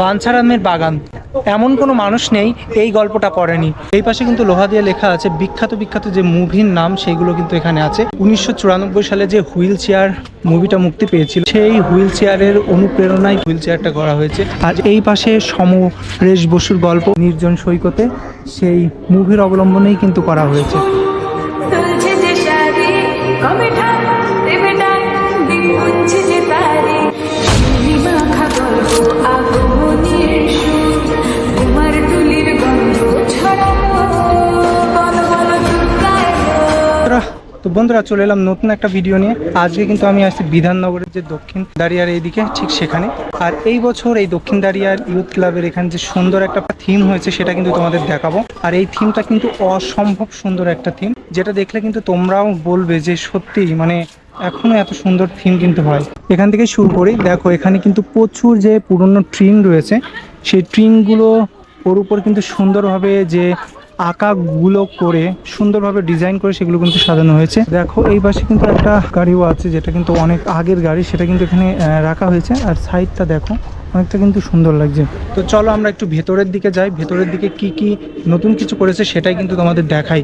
বাঞ্ছারামের বাগান। এমন কোনো মানুষ নেই, এই গল্পটা পড়েনি। এই পাশে কিন্তু লোহা দিয়ে লেখা আছে, বিখ্যাত বিখ্যাত যে মুভির নাম, সেইগুলো কিন্তু এখানে আছে। উনিশশো চুরানব্বই সালে যে হুইল চেয়ার মুভিটা মুক্তি পেয়েছিল, সেই হুইল চেয়ারের অনুপ্রেরণায় হুইল চেয়ারটা করা হয়েছে। আর এই পাশে সমরেশ বসুর গল্প, নির্জন সৈকতে সেই মুভির অবলম্বনেই কিন্তু করা হয়েছে। তো বন্ধুরা, চলে এলাম নতুন একটা ভিডিও নিয়ে। আজকে কিন্তু আমি আসছি বিধাননগরের যে দক্ষিণ দাঁড়িয়ার এইদিকে, ঠিক সেখানে। আর এই বছর এই দক্ষিণ দাঁড়িয়ার ইউথ ক্লাবের এখানে যে সুন্দর একটা থিম হয়েছে, সেটা কিন্তু তোমাদের দেখাবো। আর এই থিমটা কিন্তু অসম্ভব সুন্দর একটা থিম যেটা দেখলে কিন্তু তোমরাও বলবে যে সত্যি মানে এখনও এত সুন্দর থিম কিন্তু হয়। এখান থেকে শুরু করি। দেখো, এখানে কিন্তু প্রচুর যে পুরনো ট্রিন রয়েছে, সেই ট্রিনগুলো ওর উপর কিন্তু সুন্দরভাবে যে আঁকাগুলো করে সুন্দরভাবে ডিজাইন করে সেগুলো কিন্তু সাজানো হয়েছে। দেখো, এই পাশে কিন্তু একটা গাড়িও আছে, যেটা কিন্তু অনেক আগের গাড়ি, সেটা কিন্তু এখানে রাখা হয়েছে। আর সাইডটা দেখো, অনেকটা কিন্তু সুন্দর লাগছে। তো চলো আমরা একটু ভেতরের দিকে যাই। ভেতরের দিকে কি কি নতুন কিছু করেছে সেটাই কিন্তু তোমাদের দেখাই।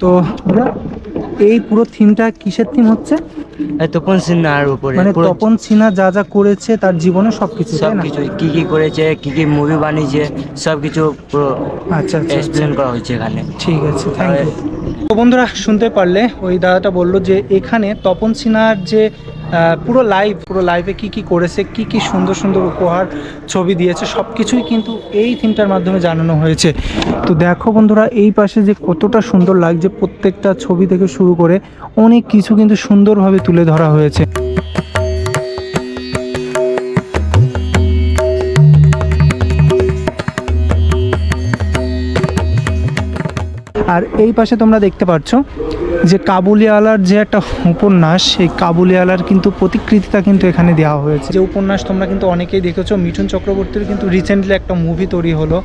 তো এই পুরো থিমটা কিসের থিম হচ্ছে? তপন সিনহার উপরে মানে তপন সিনহা যা যা করেছে তার জীবনে সবকিছু তাই সব না? কিছু কি কি করেছে কি কি মুভি বানিয়েছে সবকিছু আচ্ছা আচ্ছা আচ্ছা। এক্সপ্লেন করা হয়েছে এখানে। ঠিক আছে থ্যাংক ইউ বন্ধুরা শুনতে পারলে ওই দাদাটা বলল যে এখানে তপন সিনহার যে পুরো লাইভ পুরো লাইভে কি কি করেছে, কি কি সুন্দর সুন্দর উপহার, ছবি দিয়েছে সব কিছুই কিন্তু এই থিমটার মাধ্যমে জানানো হয়েছে। তো দেখো বন্ধুরা, এই পাশে যে কতটা সুন্দর লাগছে প্রত্যেকটা ছবি থেকে শুরু করে, অনেক কিছু কিন্তু সুন্দরভাবে তুলে ধরা হয়েছে। আর এই পাশে তোমরা দেখতে পাচ্ছ যে কাবুলিওয়ালার যে একটা উপন্যাস সেই কাবুলিওয়ালার কিন্তু প্রতিকৃতিটা কিন্তু এখানে দেওয়া হয়েছে। যে উপন্যাস তোমরা কিন্তু অনেকেই দেখেছ, মিঠুন চক্রবর্তীর কিন্তু রিসেন্টলি একটা মুভি তৈরি হলো,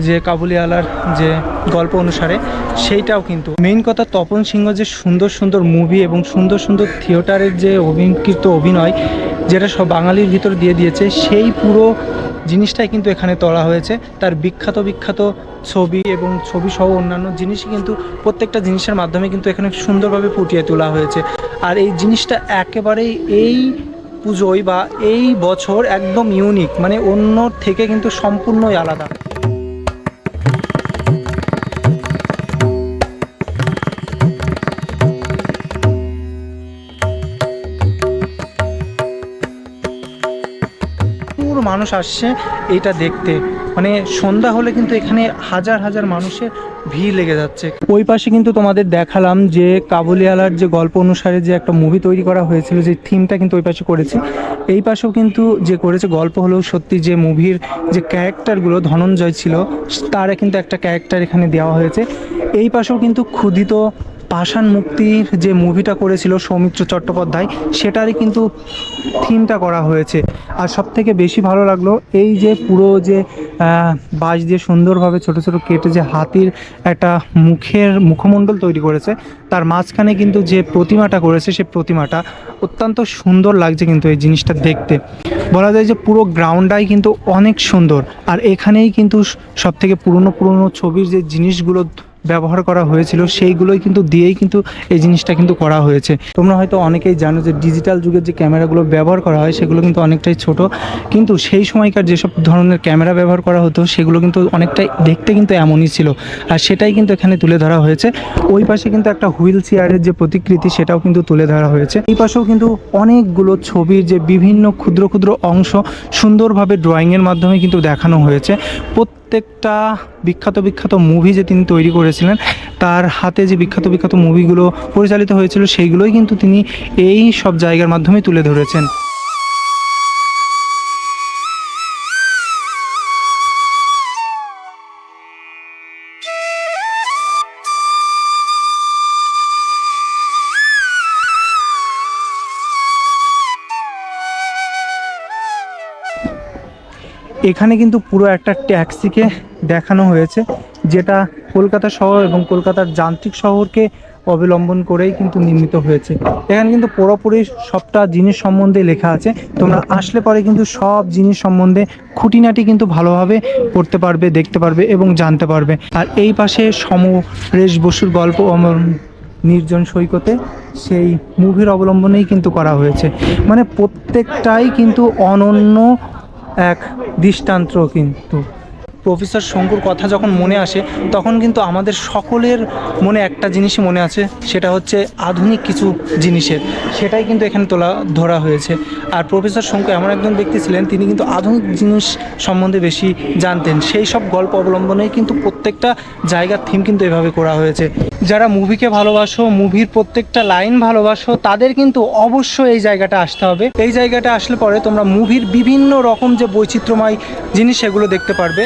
যে কাবুলিওয়ালার যে গল্প অনুসারে। সেইটাও কিন্তু। মেইন কথা তপন সিংহ যে সুন্দর সুন্দর মুভি এবং সুন্দর সুন্দর থিয়েটারের যে অভিনকৃত অভিনয় যেটা সব বাঙালির ভিতর দিয়ে দিয়েছে, সেই পুরো জিনিসটাই কিন্তু এখানে তোলা হয়েছে। তার বিখ্যাত বিখ্যাত ছবি এবং ছবি সহ অন্যান্য জিনিসই কিন্তু প্রত্যেকটা জিনিসের মাধ্যমে কিন্তু এখানে সুন্দরভাবে ফুটিয়ে তোলা হয়েছে। আর এই জিনিসটা একেবারেই এই পুজোয় বা এই বছর একদম ইউনিক মানে অন্য থেকে কিন্তু সম্পূর্ণই আলাদা। মানুষ আসছে এইটা দেখতে। মানে সন্ধ্যা হলে কিন্তু এখানে হাজার হাজার মানুষের ভিড় লেগে যাচ্ছে। ওই পাশে কিন্তু তোমাদের দেখালাম যে কাবুলিওয়ালার যে গল্প অনুসারে যে একটা মুভি তৈরি করা হয়েছিল যে থিমটা কিন্তু ওই পাশে করেছে। এই পাশেও কিন্তু যে করেছে গল্প হলেও সত্যি যে মুভির যে ক্যারেক্টারগুলো ধনঞ্জয় ছিল, তার কিন্তু একটা ক্যারেক্টার এখানে দেওয়া হয়েছে। এই পাশেও কিন্তু ক্ষুদিত পাষাণ মুক্তির যে মুভিটা করেছিল সৌমিত্র চট্টোপাধ্যায়, সেটারই কিন্তু থিমটা করা হয়েছে। আর সব থেকে বেশি ভালো লাগল এই যে পুরো যে বাঁশ দিয়ে সুন্দরভাবে ছোট ছোট কেটে যে হাতির একটা মুখের মুখমণ্ডল তৈরি করেছে, তার মাঝখানে কিন্তু যে প্রতিমাটা করেছে সে প্রতিমাটা অত্যন্ত সুন্দর লাগছে কিন্তু এই জিনিসটা দেখতে। বলা যায় যে পুরো গ্রাউন্ডটাই কিন্তু অনেক সুন্দর, আর এখানেই কিন্তু সব থেকে পুরনো পুরনো ছবির যে জিনিসগুলো ব্যবহার করা হয়েছিল, সেইগুলোই কিন্তু দিয়েই কিন্তু এই জিনিসটা কিন্তু করা হয়েছে। তোমরা হয়তো অনেকেই জানো যে ডিজিটাল যুগের যে ক্যামেরাগুলো ব্যবহার করা হয়, সেগুলো কিন্তু অনেকটাই ছোট। কিন্তু সেই সময়কার যেসব ধরনের ক্যামেরা ব্যবহার করা হতো, সেগুলো কিন্তু অনেকটাই দেখতে কিন্তু এমনই ছিল। আর সেটাই কিন্তু এখানে তুলে ধরা হয়েছে। ওই পাশে কিন্তু একটা হুইল চেয়ারের যে প্রতিকৃতি, সেটাও কিন্তু তুলে ধরা হয়েছে। এই পাশেও কিন্তু অনেকগুলো ছবির যে বিভিন্ন ক্ষুদ্র ক্ষুদ্র অংশ সুন্দরভাবে ড্রয়িংয়ের মাধ্যমে কিন্তু দেখানো হয়েছে। প্রত্যেকটা বিখ্যাত বিখ্যাত মুভি যে তিনি তৈরি করেছিলেন, তার হাতে যে বিখ্যাত বিখ্যাত মুভিগুলো পরিচালিত হয়েছিল, সেইগুলোই কিন্তু তিনি এই সব জায়গার মাধ্যমে তুলে ধরেছেন। এখানে কিন্তু পুরো একটা ট্যাক্সিকে দেখানো হয়েছে, যেটা কলকাতা শহর এবং কলকাতার যান্ত্রিক শহরকে অবলম্বন করেই কিন্তু নির্মিত হয়েছে। এখানে কিন্তু পুরোপুরি সবটা জিনিস সম্বন্ধে লেখা আছে। তোমরা আসলে পরে কিন্তু সব জিনিস সম্বন্ধে খুঁটিনাটি কিন্তু ভালোভাবে পড়তে পারবে, দেখতে পারবে এবং জানতে পারবে। আর এই পাশে সমরেশ বসুর গল্প অমর- নির্জন সৈকতে সেই মুভির অবলম্বনেই কিন্তু করা হয়েছে। মানে প্রত্যেকটাই কিন্তু অনন্য এক দৃষ্টান্ত কিন্তু। প্রফেসর শঙ্কুর কথা যখন মনে আসে, তখন কিন্তু আমাদের সকলের মনে একটা জিনিসই মনে আছে, সেটা হচ্ছে আধুনিক কিছু জিনিসের। সেটাই কিন্তু এখানে তোলা, ধরা হয়েছে। আর প্রফেসর শঙ্কু এমন একজন ব্যক্তি ছিলেন, তিনি কিন্তু আধুনিক জিনিস সম্বন্ধে বেশি জানতেন। সেই সব গল্প অবলম্বনেই কিন্তু প্রত্যেকটা জায়গার থিম কিন্তু এভাবে করা হয়েছে। যারা মুভিকে ভালোবাসো, মুভির প্রত্যেকটা লাইন ভালোবাসো, তাদের কিন্তু অবশ্যই এই জায়গাটা আসতে হবে। এই জায়গাটা আসলে পরে তোমরা মুভির বিভিন্ন রকম যে বৈচিত্র্যময় জিনিস সেগুলো দেখতে পারবে।